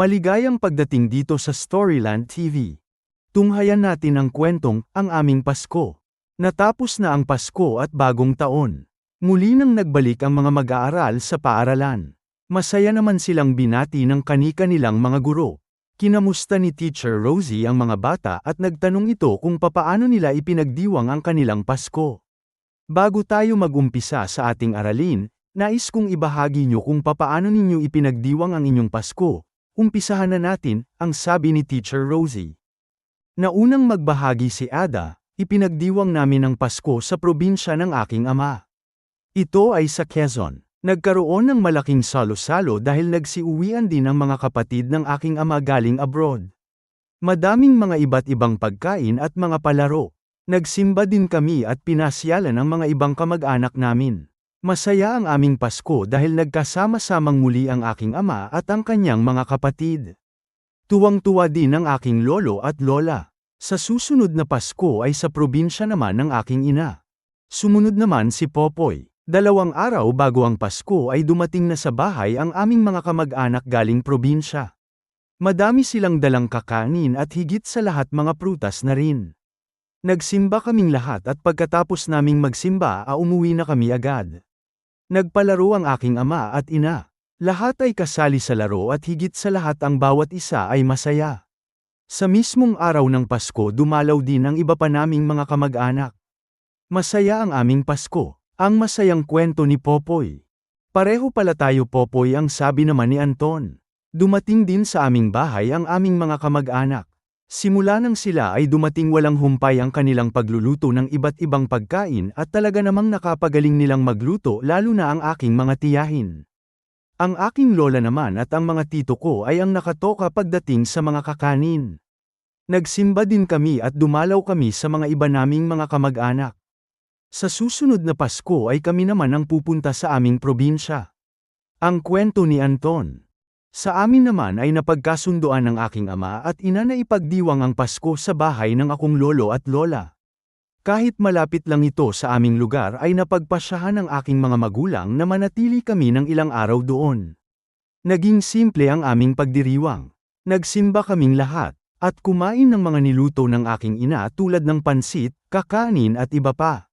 Maligayang pagdating dito sa Storyland TV. Tunghayan natin ang kwentong Ang Aming Pasko. Natapos na ang Pasko at bagong taon. Muli nang nagbalik ang mga mag-aaral sa paaralan. Masaya naman silang binati ng kani-kanilang mga guro. Kinamusta ni Teacher Rosie ang mga bata at nagtanong ito kung papaano nila ipinagdiwang ang kanilang Pasko. Bago tayo mag-umpisa sa ating aralin, nais kong ibahagi nyo kung papaano ninyo ipinagdiwang ang inyong Pasko. Umpisahan na natin, ang sabi ni Teacher Rosie. Naunang magbahagi si Ada, ipinagdiwang namin ang Pasko sa probinsya ng aking ama. Ito ay sa Quezon. Nagkaroon ng malaking salo-salo dahil nagsiuwian din ang mga kapatid ng aking ama galing abroad. Madaming mga iba't ibang pagkain at mga palaro. Nagsimba din kami at pinasyalan ang mga ibang kamag-anak namin. Masaya ang aming Pasko dahil nagkasama-samang muli ang aking ama at ang kanyang mga kapatid. Tuwang-tuwa din ang aking lolo at lola. Sa susunod na Pasko ay sa probinsya naman ng aking ina. Sumunod naman si Popoy. Dalawang araw bago ang Pasko ay dumating na sa bahay ang aming mga kamag-anak galing probinsya. Madami silang dalang kakanin at higit sa lahat mga prutas na rin. Nagsimba kaming lahat at pagkatapos naming magsimba umuwi na kami agad. Nagpalaro ang aking ama at ina. Lahat ay kasali sa laro at higit sa lahat ang bawat isa ay masaya. Sa mismong araw ng Pasko dumalaw din ang iba pa naming mga kamag-anak. Masaya ang aming Pasko. Ang masayang kwento ni Popoy. Pareho pala tayo Popoy ang sabi naman ni Anton. Dumating din sa aming bahay ang aming mga kamag-anak. Simula nang sila ay dumating walang humpay ang kanilang pagluluto ng iba't ibang pagkain at talaga namang nakapagaling nilang magluto lalo na ang aking mga tiyahin. Ang aking lola naman at ang mga tito ko ay ang nakatoka pagdating sa mga kakanin. Nagsimba din kami at dumalaw kami sa mga iba naming mga kamag-anak. Sa susunod na Pasko ay kami naman ang pupunta sa aming probinsya. Ang kwento ni Anton. Sa amin naman ay napagkasunduan ng aking ama at ina na ipagdiwang ang Pasko sa bahay ng akong lolo at lola. Kahit malapit lang ito sa aming lugar ay napagpasyahan ng aking mga magulang na manatili kami ng ilang araw doon. Naging simple ang aming pagdiriwang. Nagsimba kaming lahat, at kumain ng mga niluto ng aking ina tulad ng pansit, kakanin at iba pa.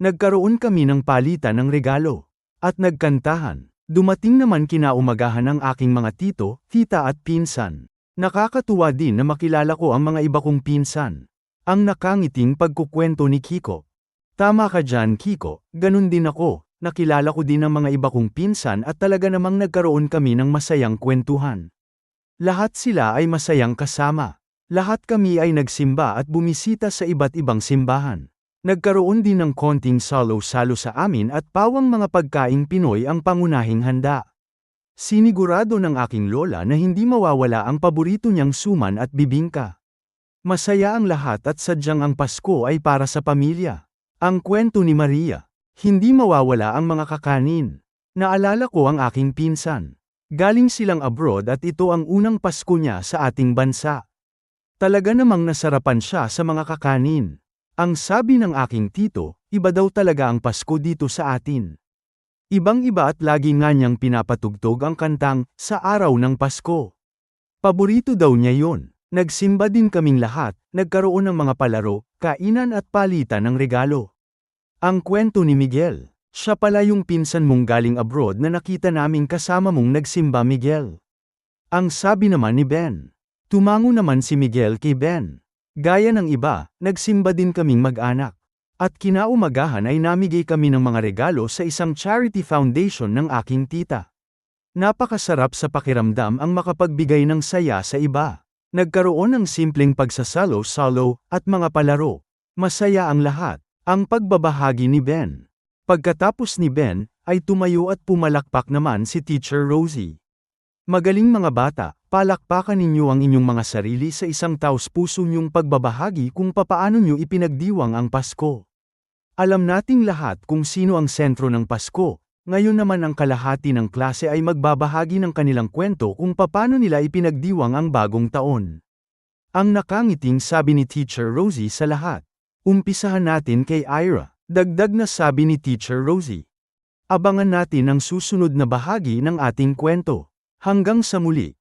Nagkaroon kami ng palitan ng regalo. At nagkantahan. Dumating naman kinaumagahan ng aking mga tito, tita at pinsan. Nakakatuwa din na makilala ko ang mga iba kong pinsan. Ang nakangiting pagkukwento ni Kiko. Tama ka dyan Kiko, ganun din ako. Nakilala ko din ang mga iba kong pinsan at talaga namang nagkaroon kami ng masayang kwentuhan. Lahat sila ay masayang kasama. Lahat kami ay nagsimba at bumisita sa iba't ibang simbahan. Nagkaroon din ng konting salo-salo sa amin at pawang mga pagkaing Pinoy ang pangunahing handa. Sinigurado ng aking lola na hindi mawawala ang paborito niyang suman at bibingka. Masaya ang lahat at sadyang ang Pasko ay para sa pamilya. Ang kwento ni Maria. Hindi mawawala ang mga kakanin. Naalala ko ang aking pinsan. Galing silang abroad at ito ang unang Pasko niya sa ating bansa. Talaga namang nasarapan siya sa mga kakanin. Ang sabi ng aking tito, iba daw talaga ang Pasko dito sa atin. Ibang-iba at lagi nga niyang pinapatugtog ang kantang, sa araw ng Pasko. Paborito daw niya yon. Nagsimba din kaming lahat, nagkaroon ng mga palaro, kainan at palitan ng regalo. Ang kwento ni Miguel. Siya pala yung pinsan mong galing abroad na nakita naming kasama mong nagsimba Miguel. Ang sabi naman ni Ben. Tumango naman si Miguel kay Ben. Gaya ng iba, nagsimba din kaming mag-anak. At kinaumagahan ay namigay kami ng mga regalo sa isang charity foundation ng aking tita. Napakasarap sa pakiramdam ang makapagbigay ng saya sa iba. Nagkaroon ng simpleng pagsasalo-salo at mga palaro. Masaya ang lahat. Ang pagbabahagi ni Ben. Pagkatapos ni Ben, ay tumayo at pumalakpak naman si Teacher Rosie. Magaling mga bata, palakpakan ninyo ang inyong mga sarili sa isang taus-puso niyong pagbabahagi kung papaano niyo ipinagdiwang ang Pasko. Alam nating lahat kung sino ang sentro ng Pasko, ngayon naman ang kalahati ng klase ay magbabahagi ng kanilang kwento kung papaano nila ipinagdiwang ang bagong taon. Ang nakangiting sabi ni Teacher Rosie sa lahat. Umpisahan natin kay Ira. Dagdag na sabi ni Teacher Rosie. Abangan natin ang susunod na bahagi ng ating kwento. Hanggang sa muli.